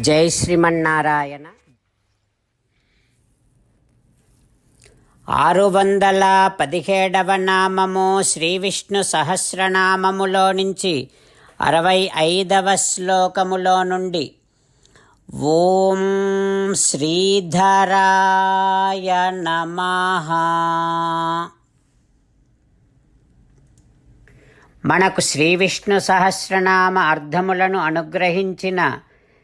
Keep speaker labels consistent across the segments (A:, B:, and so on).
A: జై శ్రీమన్నారాయణ. ఆరు వందల పదిహేడవ నామము శ్రీ విష్ణు సహస్రనామములో నుంచి అరవై ఐదవ శ్లోకములో నుండి ఓం శ్రీధరాయ నమ. మనకు శ్రీ విష్ణు సహస్రనామ అర్థములను అనుగ్రహించిన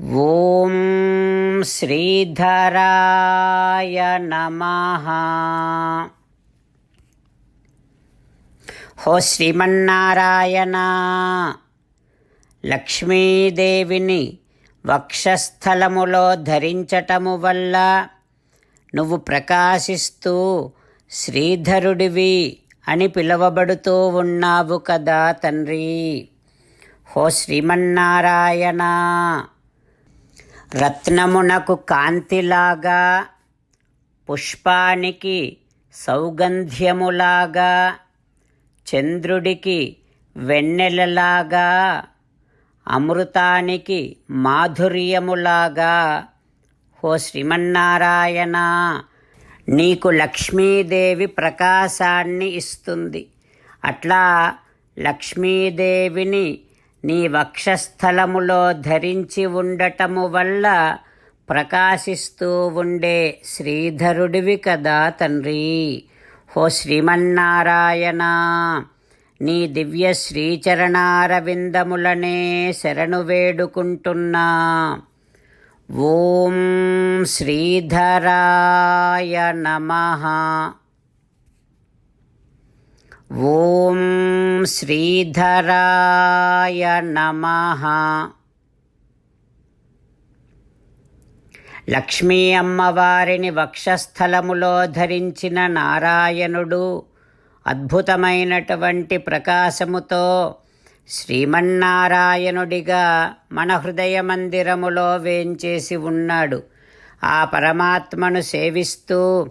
A: ఓం శ్రీధరాయ నమః. హో శ్రీమన్నారాయణ లక్ష్మీదేవిని వక్షస్థలములో ధరించటము వల్ల నువ్వు ప్రకాశిస్తూ శ్రీధరుడివి అని పిలువబడుతూ ఉన్నావు కదా తండ్రి. హో శ్రీమన్నారాయణ. రత్నమునకు కాంతిలాగా పుష్పానికి సౌగంధ్యములాగా చంద్రుడికి వెన్నెలలాగా అమృతానికి మాధుర్యములాగా. ఓ శ్రీమన్నారాయణ నీకు లక్ష్మీదేవి ప్రకాశాన్ని ఇస్తుంది. అట్లా లక్ష్మీదేవిని నీ వక్షస్థలములో ధరించి ఉండటము వల్ల ప్రకాశిస్తూ ఉండే శ్రీధరుడివి కదా తండ్రి. హో శ్రీమన్నారాయణ నీ దివ్య శ్రీచరణారవిందములనే శరణు వేడుకుంటున్నా. ఓం శ్రీధరాయ నమః. ఓం శ్రీధరాయ నమః. లక్ష్మీ అమ్మవారిని వక్షస్థలములో ధరించిన నారాయణుడు అద్భుతమైనటువంటి ప్రకాశముతో శ్రీమన్నారాయణుడిగా మన హృదయ మందిరములో వేంచేసి ఉన్నాడు. ఆ పరమాత్మను సేవిస్తూ